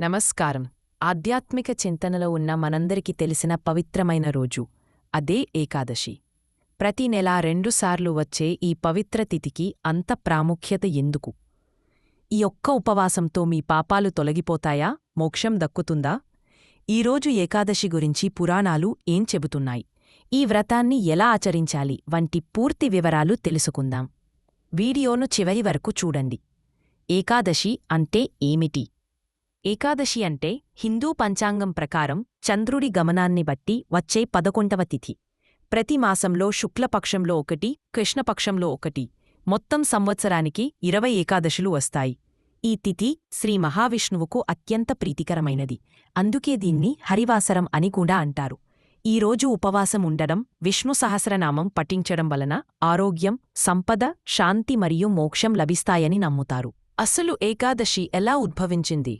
నమస్కారం. ఆధ్యాత్మిక చింతనలో ఉన్న మనందరికీ తెలిసిన పవిత్రమైన రోజు. అదే ఏకాదశి. ప్రతి నెలా రెండుసార్లు వచ్చే ఈ పవిత్ర తిథికి అంత ప్రాముఖ్యత ఎందుకు? ఈ ఒక్క ఉపవాసంతో మీ పాపాలు తొలగిపోతాయా? మోక్షం దక్కుతుందా? ఈరోజు ఏకాదశి గురించి పురాణాలు ఏం చెబుతున్నాయి? ఈ వ్రతాన్ని ఎలా ఆచరించాలి? వంటి పూర్తి వివరాలు తెలుసుకుందాం. వీడియోను చివరి వరకు చూడండి. ఏకాదశి అంటే ఏమిటి? ఏకాదశి అంటే హిందూ పంచాంగం ప్రకారం చంద్రుడి గమనాన్ని బట్టి వచ్చే పదకొండవ తిథి. ప్రతి మాసంలో శుక్లపక్షంలో ఒకటి కృష్ణపక్షంలో ఒకటి మొత్తం సంవత్సరానికి ఇరవై ఏకాదశులు వస్తాయి. ఈ తిథి శ్రీ మహావిష్ణువుకు అత్యంత ప్రీతికరమైనది. అందుకే దీన్ని హరివాసరం అని కూడా అంటారు. ఈ రోజు ఉపవాసం ఉండడం విష్ణు సహస్రనామం పఠించడం వలన ఆరోగ్యం సంపద శాంతి మరియు మోక్షం లభిస్తాయని నమ్ముతారు. అసలు ఏకాదశి ఎలా ఉద్భవించింది?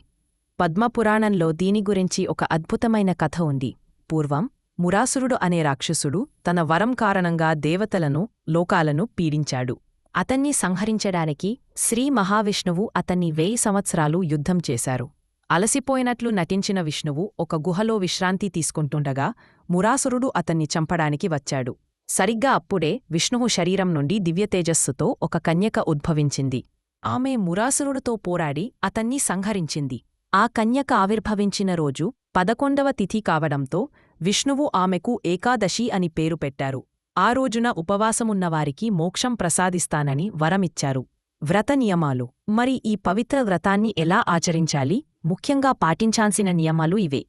పద్మపురాణంలో దీని గురించి ఒక అద్భుతమైన కథ ఉంది. పూర్వం మురాసురుడు అనే రాక్షసుడు తన వరం కారణంగా దేవతలను లోకాలను పీడించాడు. అతన్ని సంహరించడానికి శ్రీ మహావిష్ణువు అతన్ని వెయ్యి సంవత్సరాలు యుద్ధం చేశారు. అలసిపోయినట్లు నటించిన విష్ణువు ఒక గుహలో విశ్రాంతి తీసుకుంటుండగా మురాసురుడు అతన్ని చంపడానికి వచ్చాడు. సరిగ్గా అప్పుడే విష్ణువు శరీరం నుండి దివ్యతేజస్సుతో ఒక కన్యక ఉద్భవించింది. ఆమె మురాసురుడితో పోరాడి అతన్ని సంహరించింది. ఆ కన్యక ఆవిర్భవించిన రోజు పదకొండవ తిథి కావడంతో విష్ణువు ఆమెకు ఏకాదశి అని పేరు పెట్టారు. ఆ రోజున ఉపవాసమున్నవారికి మోక్షం ప్రసాదిస్తానని వరమిచ్చారు. వ్రత నియమాలు. మరి ఈ పవిత్ర వ్రతాన్ని ఎలా ఆచరించాలి? ముఖ్యంగా పాటించాల్సిన నియమాలు ఇవే.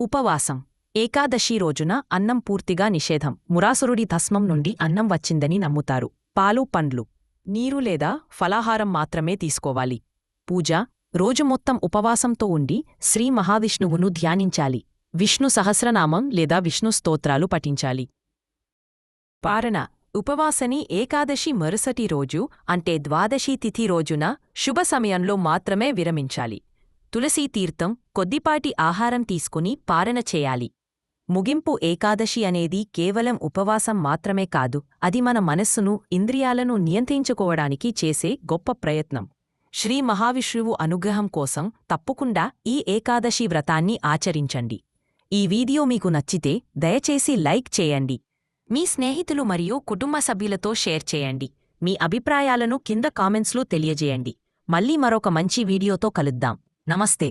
ఉపవాసం. ఏకాదశి రోజున అన్నం పూర్తిగా నిషేధం. మురాసురుడి భస్మం నుండి అన్నం వచ్చిందని నమ్ముతారు. పాలు పండ్లు. నీరు లేదా ఫలాహారం మాత్రమే తీసుకోవాలి. పూజ. రోజు మొత్తం ఉపవాసంతో ఉండి శ్రీ మహావిష్ణువును ధ్యానించాలి. విష్ణు సహస్రనామం లేదా విష్ణు స్తోత్రాలు పఠించాలి. పారణ. ఉపవాసని ఏకాదశి మరుసటి రోజు అంటే ద్వాదశి తిథి రోజున శుభ సమయంలో మాత్రమే విరమించాలి. తులసీతీర్థం కొద్దిపాటి ఆహారం తీసుకుని పారణ చేయాలి. ముగింపు ఏకాదశి అనేది కేవలం ఉపవాసం మాత్రమే కాదు అది మన మనస్సును ఇంద్రియాలను నియంత్రించుకోవడానికి చేసే గొప్ప ప్రయత్నం. శ్రీ మహావిష్ణువు అనుగ్రహం కోసం తప్పకుండా ఈ ఏకాదశి వ్రతాన్ని ఆచరించండి. ఈ వీడియో మీకు నచ్చితే దయచేసి లైక్ చేయండి. మీ స్నేహితులు మరియు కుటుంబ సభ్యులతో షేర్ చేయండి. మీ అభిప్రాయాలను కింద కామెంట్స్లో తెలియజేయండి. మళ్ళీ మరొక మంచి వీడియోతో కలుద్దాం. నమస్తే.